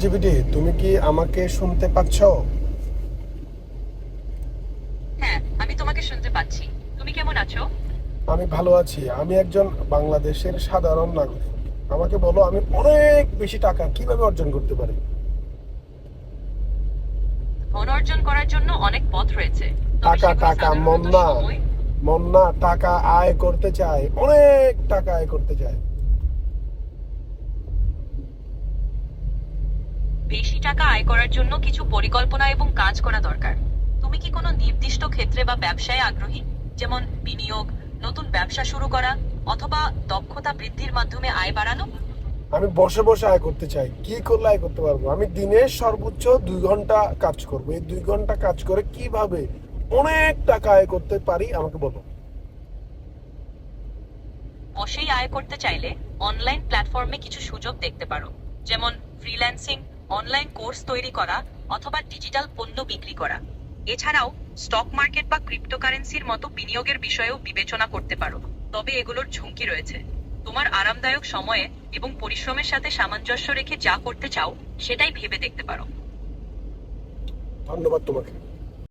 GPT তুমি কি আমাকে শুনতে পাচ্ছ? হ্যাঁ আমি তোমাকে শুনতে পাচ্ছি। তুমি কেমন আছো? আমি ভালো আছি। আমি একজন বাংলাদেশের সাধারণ নাগরিক। আমাকে বলো আমি অনেক বেশি টাকা কীভাবে অর্জন করতে পারি? ধন অর্জন করার জন্য অনেক পথ রয়েছে। টাকা টাকা মন না মন না টাকা আয় করতে চাই অনেক টাকা আয় করতে চাই বেশি টাকা আয় করার জন্য কিছু পরিকল্পনা এবং কাজ করা দরকার। তুমি কি কোনো নির্দিষ্ট ক্ষেত্রে বা ব্যবসায় আগ্রহী? যেমন বিনিয়োগ নতুন ব্যবসা শুরু করা অথবা দক্ষতা বৃদ্ধির মাধ্যমে আয় বাড়ানো? আমি বসে বসে আয় করতে চাই। কি করলে আয় করতে পারব? আমি দিনে সর্বোচ্চ দুই ঘণ্টা কাজ করব। এই দুই ঘণ্টা কাজ করে কীভাবে অনেক টাকা আয় করতে পারি আমাকে বলো। বসেই আয় করতে চাইলে অনলাইন প্ল্যাটফর্মে কিছু সুযোগ দেখতে পারো। যেমন ফ্রিল্যান্সিং অনলাইন কোর্স তৈরি করা অথবা ডিজিটাল পণ্য বিক্রি করা। এছাড়াও স্টক মার্কেট বা ক্রিপ্টোকারেন্সির মতো বিনিয়োগের বিষয়েও বিবেচনা করতে পারো। তবে এগুলোর ঝুঁকি রয়েছে। তোমার আরামদায়ক সময়ে এবং পরিশ্রমের সাথে সামঞ্জস্য রেখে যা করতে চাও, সেটাই ভেবে দেখতে পারো। ধন্যবাদ তোমাকে।